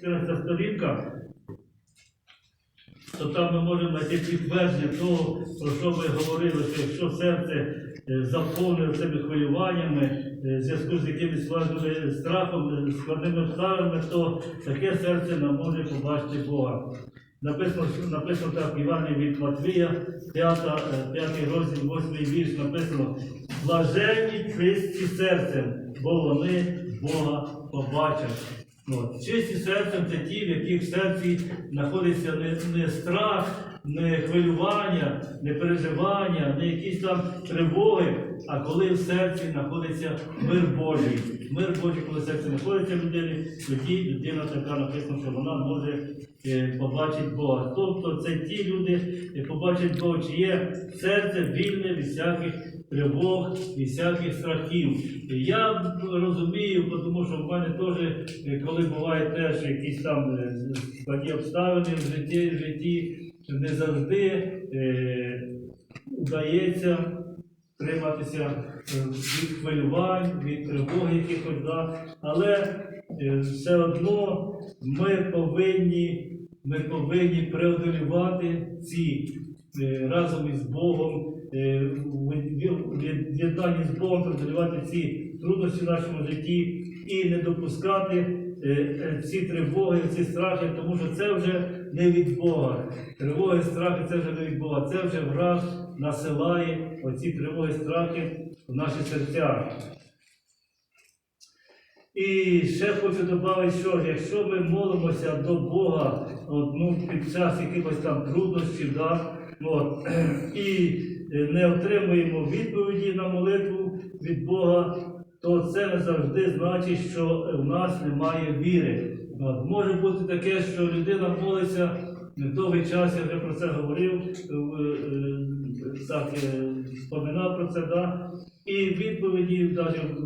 14 сторінка, то там ми можемо знайти підтвердження того, про що ми говорили, що якщо серце е, заповнене цими хвилюваннями, е, в зв'язку з якимись складними страхом, е, складними обставинами, то таке серце не може побачити Бога. Написано, написано так, в Івані від Матвія, 5, 5 розділ, 8 вірш, написано Блаженні чисті серцем, бо вони Бога побачать. От. Чисті серцем це ті, в яких в серці знаходиться не, не страх, не хвилювання, не переживання, не якісь там тривоги, а коли в серці знаходиться мир Божий. Мир Божий, коли в серці знаходиться в людині, тоді людина така написано, що вона може е, побачити Бога. Тобто це ті люди, е, побачать Бога, чиє серце вільне від всяких тривог, від всяких страхів. Я розумію, тому що в мене теж, е, коли буває теж якісь там е, складні обставини в житті, в житті не завжди е, вдається триматися е, від хвилювань, від тривоги якихось, да. але е, все одно ми повинні, ми повинні преодолювати ці е, разом із Богом, е, в в єднанні з Богом преодолювати ці труднощі в нашому житті і не допускати е, е, ці тривоги, ці страхи, тому що це вже не від Бога. Тривоги, страхи це вже не від Бога. Це вже враг насилає оці тривоги, страхи в наші серця. І ще хочу додати, що якщо ми молимося до Бога от, ну, під час якихось там труднощів, да, от, і не отримуємо відповіді на молитву від Бога, то це не завжди значить, що в нас немає віри. От, може бути таке, що людина молиться довгий час, я вже про це говорив, е, е, так, е, споминав про це, да? і відповіді навіть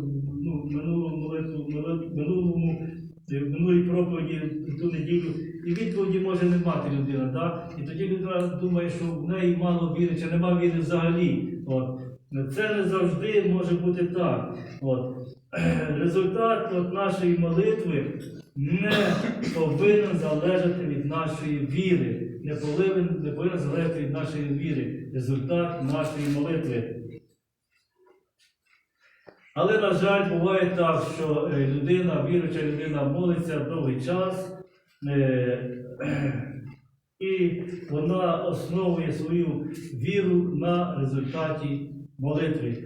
ну, минулому молитву, мили- минулому, е, в минулій проповіді ту неділю, і відповіді може не мати людина. Да? І тоді людина думає, що в неї мало віри, чи нема віри взагалі. От. Це не завжди може бути так. От. Результат от нашої молитви не повинен залежати від нашої віри. Не повинен, не повинен залежати від нашої віри. Результат нашої молитви. Але, на жаль, буває так, що е, людина, віруюча людина молиться довгий час, е, і вона основує свою віру на результаті молитви.